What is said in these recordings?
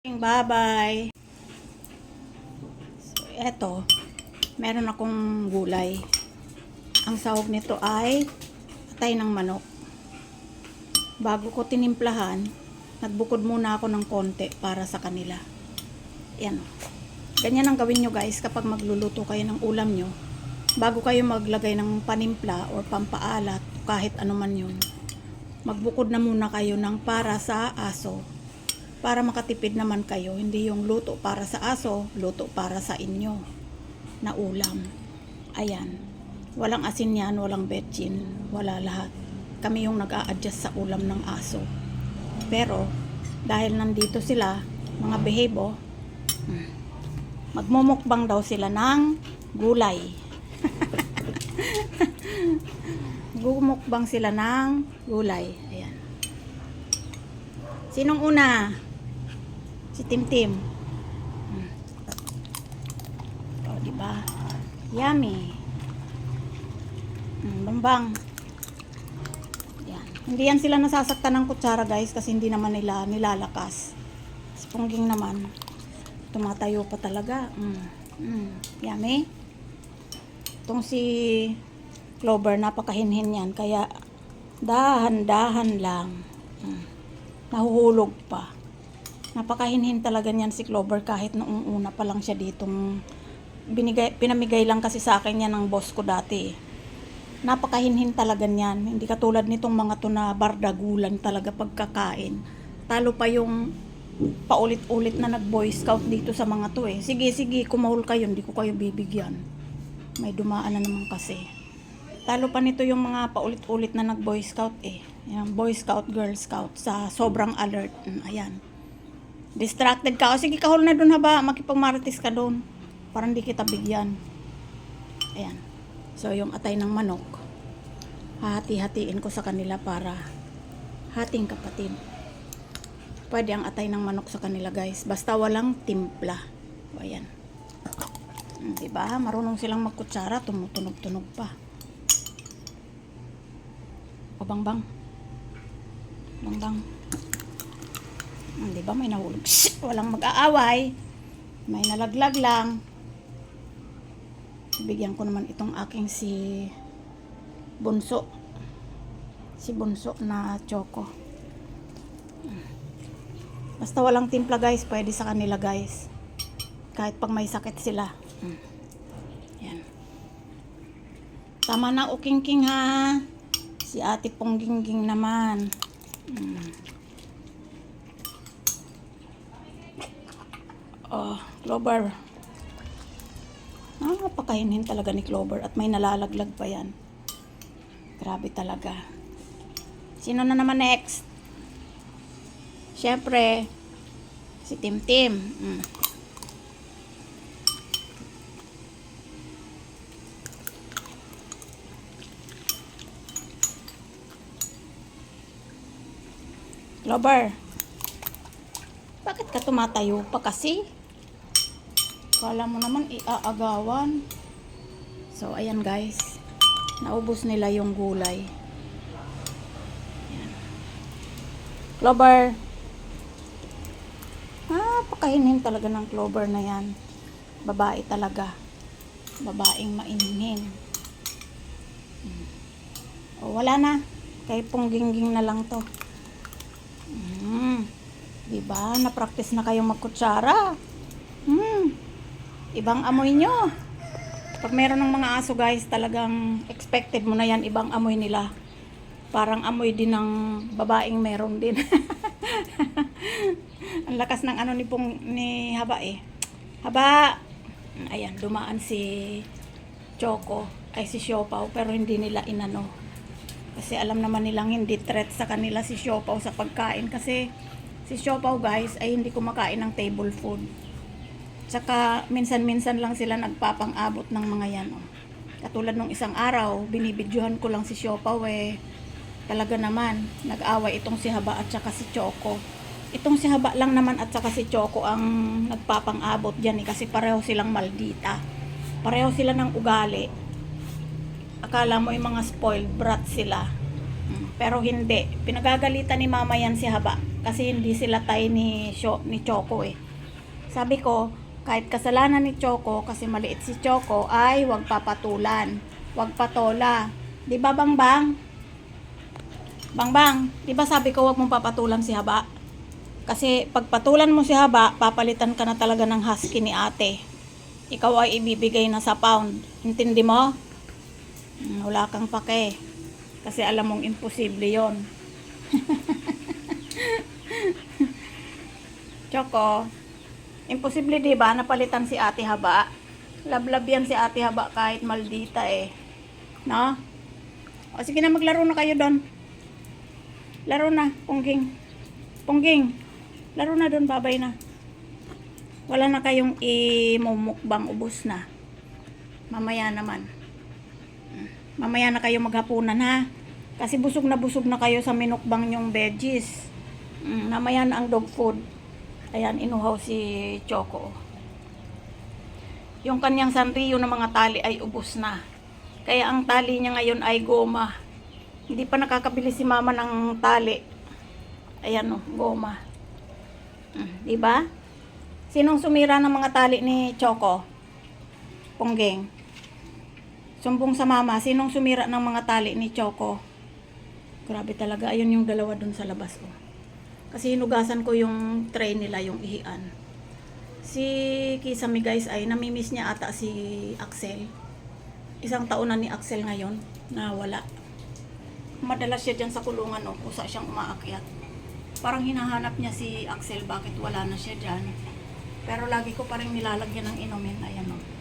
Bye-bye. So, eto. Meron akong gulay. Ang sahog nito ay atay ng manok. Bago ko tinimplahan, nagbukod muna ako ng konti para sa kanila. Yan. Ganyan ang gawin nyo guys kapag magluluto kayo ng ulam nyo. Bago kayo maglagay ng panimpla or pampaalat, kahit ano man yun. Magbukod na muna kayo ng para sa aso para makatipid naman kayo, hindi yung luto para sa aso, luto para sa inyo na ulam. Ayan. Walang asin yan, walang betchin, wala lahat. Kami yung nag-a-adjust sa ulam ng aso. Pero, dahil nandito sila, mga behebo, magmumukbang daw sila ng gulay. Gumukbang sila ng gulay. Ayan. Sinong una? Si Tim Tim. Hmm. O, di ba? Yummy. Hmm, bambang. Yan. Hindi yan sila nasasaktan ng kutsara, guys, kasi hindi naman nila nilalakas. Si Pungging naman, tumatayo pa talaga. Mm. Mm. Yummy. Itong si Clover, napakahinhin yan. Kaya, dahan-dahan lang. Mm. Nahuhulog pa. Napakahinhin talaga niyan si Clover kahit noong una pa lang siya ditong binigay, pinamigay lang kasi sa akin yan ng boss ko dati. Napakahinhin talaga niyan. Hindi katulad nitong mga to na bardagulan talaga pagkakain. Talo pa yung paulit-ulit na nag-boy scout dito sa mga to eh. Sige, sige, kumahul kayo, hindi ko kayo bibigyan. May dumaan na naman kasi. Talo pa nito yung mga paulit-ulit na nag-boy scout eh. Yan, boy scout, girl scout sa sobrang alert. Mm, ayan. Distracted ka. O sige, kahol na doon haba. Makipagmarites ka doon. Para hindi kita bigyan. Ayan. So, yung atay ng manok, hati-hatiin ko sa kanila para hating kapatid. Pwede ang atay ng manok sa kanila, guys. Basta walang timpla. O, ayan. Hmm, Diba? Marunong silang magkutsara. Tumutunog-tunog pa. O, bang bang. Hmm, ba may nahulog? Shh! Walang mag-aaway. May nalaglag lang. Bigyan ko naman itong aking si Bunso. Si Bunso na choco. Basta walang timpla guys, pwede sa kanila guys. Kahit pag may sakit sila. Hmm. Yan. Tama na ukingking ha. Si ate pong gingging naman. Hmm. Oh, Clover. Napakahinhin talaga ni Clover at may nalalaglag pa yan. Grabe talaga. Sino na naman next? Siyempre, si Tim Tim. Mm. Clover. Bakit ka tumatayo pa kasi? Kala mo naman iaagawan. So, ayan guys. Naubos nila yung gulay. Ayan. Clover. Ah, pakahinhin talaga ng clover na yan. Babae talaga. Babaeng mainhin. Hmm. O, wala na. Kay punggingging na lang to. Mm. Diba? Na-practice na kayong magkutsara. Ibang amoy nyo. Pag meron ng mga aso guys, talagang expected mo na yan, ibang amoy nila. Parang amoy din ng babaeng meron din. Ang lakas ng ano ni pong ni Haba eh. Haba. Ayan, dumaan si Choco ay si Siopaw pero hindi nila inano. Kasi alam naman nilang hindi threat sa kanila si Siopaw sa pagkain kasi si Siopaw guys ay hindi kumakain ng table food. Tsaka minsan-minsan lang sila nagpapang-abot ng mga yan. Oh. Katulad nung isang araw, binibidyohan ko lang si Siopaw eh. Talaga naman, nag-away itong si Haba at saka si Choco. Itong si Haba lang naman at saka si Choco ang nagpapang-abot dyan eh, kasi pareho silang maldita. Pareho sila ng ugali. Akala mo yung mga spoiled brat sila. Mm, Pero hindi. Pinagagalitan ni mama yan si Haba. Kasi hindi sila tay ni, Sho, ni Choco eh. Sabi ko, kahit kasalanan ni Choco, kasi maliit si Choco, ay wag papatulan. Wag patola. Di ba, Bang Bang? Bang Bang, di ba sabi ko wag mong papatulan si Haba? Kasi pag patulan mo si Haba, papalitan ka na talaga ng husky ni ate. Ikaw ay ibibigay na sa pound. Intindi mo? Hmm, Wala kang pake. Kasi alam mong imposible yon. Choco, imposible di ba napalitan si ate haba? Lablab yan si ate haba kahit maldita eh. No? O sige na maglaro na kayo doon. Laro na, pungging. Pungging. Laro na doon, babay na. Wala na kayong imumukbang ubos na. Mamaya naman. Mamaya na kayo maghapunan ha. Kasi busog na busog na kayo sa minukbang yung veggies. Mm, mamaya na ang dog food. Ayan, inuhaw si Choco. Yung kanyang sanrio ng mga tali ay ubos na. Kaya ang tali niya ngayon ay goma. Hindi pa nakakabili si mama ng tali. Ayan o, goma. Mm, di ba? Sinong sumira ng mga tali ni Choco? Ponggeng. Sumbong sa mama, sinong sumira ng mga tali ni Choco? Grabe talaga. Ayun yung dalawa dun sa labas oh. Kasi hinugasan ko yung tray nila, yung ihian. Si Kisame guys ay namimiss niya ata si Axel. Isang taon na ni Axel ngayon na wala. Madalas siya dyan sa kulungan oh, kusa siyang umaakyat. Parang hinahanap niya si Axel bakit wala na siya dyan. Pero lagi ko pa rin nilalagyan ng inumin. Ayan oh.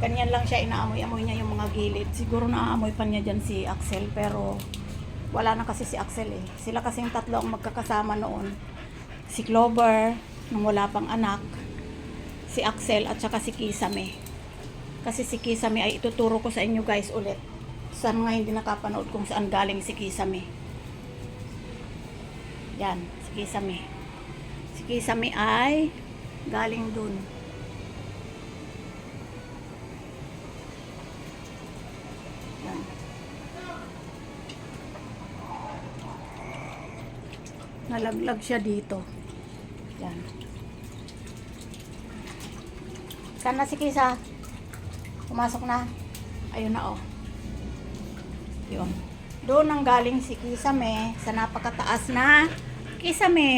Ganyan lang siya, inaamoy-amoy niya yung mga gilid. Siguro naaamoy pa niya dyan si Axel, pero wala na kasi si Axel eh. Sila kasing tatlo ang magkakasama noon. Si Clover, nung wala pang anak, si Axel at saka si Kisame. Kasi si Kisame ay ituturo ko sa inyo guys ulit. Sa mga hindi nakapanood kung saan galing si Kisame. Yan, si Kisame. Si Kisame ay galing dun. Yan. Nalaglag siya dito. Yan. Saan na si Kisa? Pumasok na. Ayun na oh. Yun. Doon ang galing si Kisame sa napakataas na Kisame.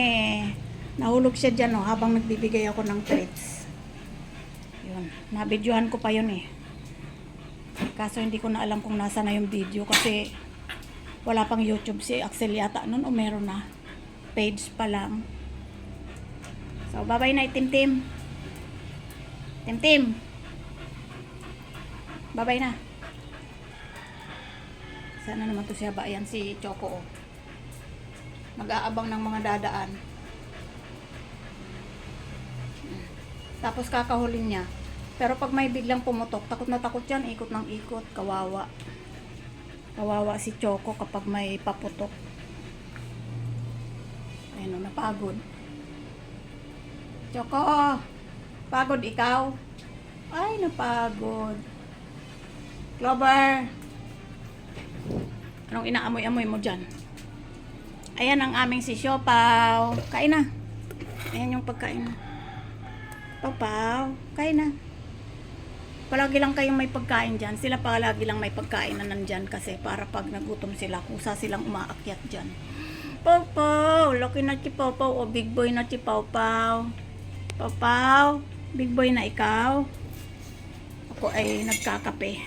Nahulog siya dyan oh, habang nagbibigay ako ng treats. Yun. Nabidyohan ko pa yun eh. Kaso hindi ko na alam kung nasa na yung video kasi wala pang YouTube si Axel yata nun o meron na. Page pa lang. So, bye-bye na Tim Tim. Tim Tim. Bye-bye na. Sana naman to siya ba? Ayan si Choco. oh. Nag-aabang ng mga dadaan. Tapos kakahulin niya. Pero pag may biglang pumutok, takot na takot yan. Ikot ng ikot. Kawawa. Kawawa si Choco kapag may paputok. Ayun o, napagod. Choco! Pagod ikaw? Ay, napagod. Clover! Anong inaamoy-amoy mo dyan? Ayan ang aming si Siopaw. Kain na. Ayan yung pagkain na. Papaw, kain na. Palagi lang kayong may pagkain dyan. Sila palagi lang may pagkain na nandyan kasi para pag nagutom sila, kusa silang umaakyat dyan. Papaw, laki na si Papaw o big boy na si Papaw. Papaw, big boy na ikaw. Ako ay nagkakape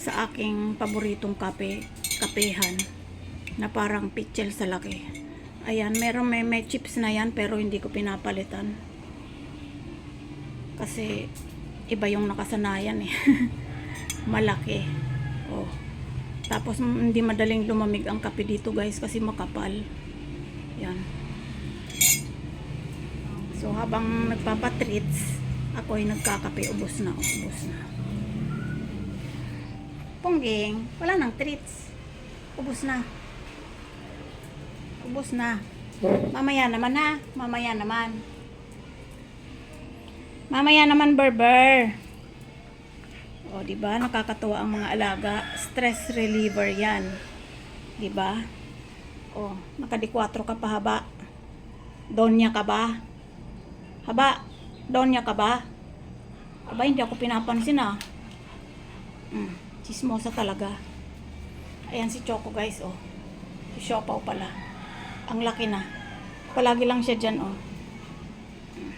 sa aking paboritong kape, kapehan na parang pitchel sa laki. Ayan, meron may, may chips na yan pero hindi ko pinapalitan. Kasi iba yung nakasanayan eh. Malaki. Oh. Tapos mm, hindi madaling lumamig ang kape dito guys kasi makapal. Yan. So habang nagpapatreats, ako ay nagkakape, ubos na, ubos na. Pongging, wala nang treats. Ubos na. Ubos na. Mamaya naman ha. Mamaya naman. Mamaya naman, Berber. O, di ba? Nakakatuwa ang mga alaga. Stress reliever 'yan. Di ba? O, nakadikwatro ka pa haba. Donya ka ba? Haba, donya ka ba? Aba, hindi ako pinapansin ah. Mm, chismosa talaga. Ayan si Choco guys, oh. Si Siopaw pala. Ang laki na. Palagi lang siya dyan, oh. Mm.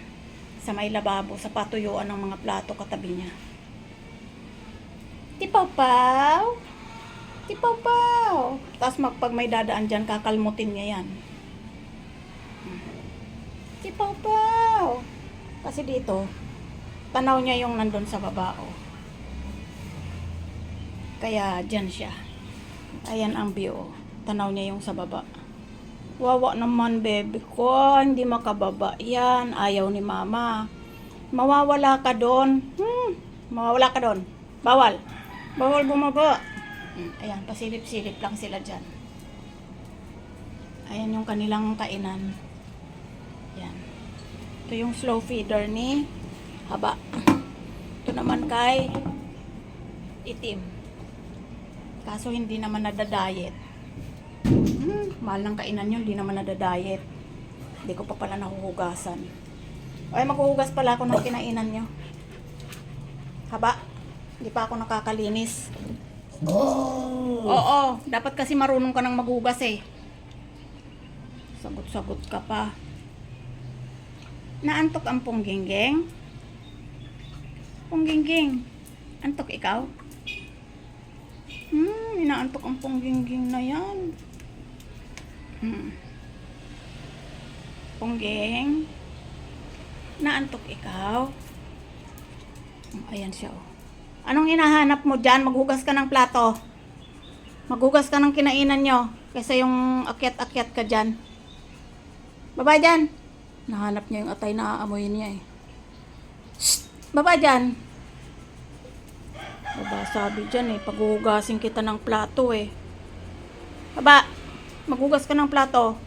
Sa may lababo, sa patuyuan ng mga plato katabi niya. Tipaw-paw! Tipaw-paw! Tapos pag may dadaan dyan, kakalmutin niya yan. Tipaw-paw! Kasi dito, tanaw niya yung nandun sa baba, oh. Kaya dyan siya. Ayan ang view. oh. Tanaw niya yung sa baba. Wawa naman, baby ko. Hindi makababa. Yan. Ayaw ni mama. Mawawala ka doon. Hmm. Mawawala ka doon. Bawal. Bawal. Hmm. Ayan. Pasilip-silip lang sila dyan. Ayan yung kanilang kainan. Yan. Ito yung slow feeder ni Haba. Ito naman kay itim. Kaso hindi naman nadadayet. Hmm, mahal ng kainan yun, hindi naman nadadayet. Hindi ko pa pala nahuhugasan. Ay, maghuhugas pala ako ng kinainan nyo. Haba, hindi pa ako nakakalinis. Oo, dapat kasi marunong ka nang maghugas eh. Sagot-sagot ka pa. Naantok ang punggingging? Punggingging, antok ikaw? Hmm, inaantok ang punggingging na yan. Hmm. Pungging. Naantok ikaw? Hmm, Ayan siya oh. Anong hinahanap mo dyan? Maghugas ka ng plato. Maghugas ka ng kinainan nyo. Kaysa yung akyat-akyat ka dyan. Baba dyan. Nahanap niya yung atay na aamoy niya eh. Shh! Baba dyan. Baba sabi dyan eh. Paghuhugasin kita ng plato eh. Baba! Maghugas ka ng plato.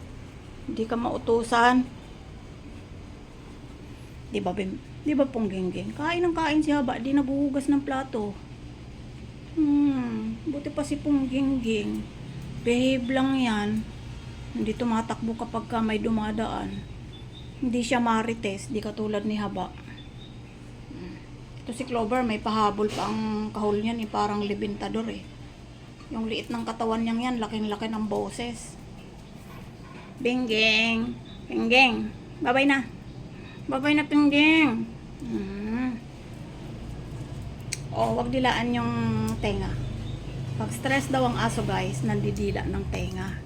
Hindi ka mautusan. Di ba, Bim? Di ba, Ponggenggeng? Kain ng kain si Haba. Di naguhugas ng plato. Hmm. Buti pa si Ponggenggeng. Behave lang yan. Hindi tumatakbo kapag ka may dumadaan. Hindi siya marites. Di katulad ni Haba. Ito si Clover, may pahabol pa ang kahol niyan. Eh, parang libintador eh. Yung liit ng katawan niyang yan, laking-laki ng boses. Bingging. Bingging. Babay na. Babay na, Bingging. Mm. Oh, wag dilaan yung tenga. Pag stress daw ang aso guys, nandidila ng tenga.